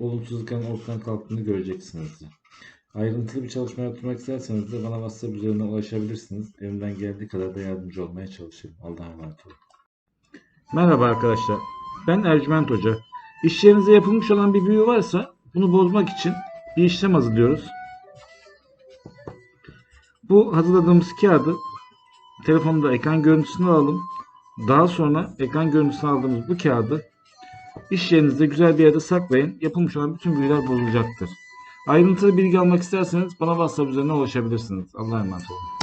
olumsuzlukların ortadan kalktığını göreceksiniz. Ayrıntılı bir çalışma yaptırmak isterseniz de bana WhatsApp üzerinden ulaşabilirsiniz. Elimden geldiği kadar da yardımcı olmaya çalışırım. Allah'a emanet olun. Merhaba arkadaşlar. Ben Ercüment Hoca. İş yerinize yapılmış olan bir büyü varsa bunu bozmak için bir işlem hazırlıyoruz. Bu hazırladığımız kağıdı telefonda ekran görüntüsünü alalım. Daha sonra ekran görüntüsünü aldığımız bu kağıdı İş yerinizde güzel bir yerde saklayın. Yapılmış olan bütün büyüler bozulacaktır. Ayrıntılı bilgi almak isterseniz bana WhatsApp üzerinden ulaşabilirsiniz. Allah'a emanet olun.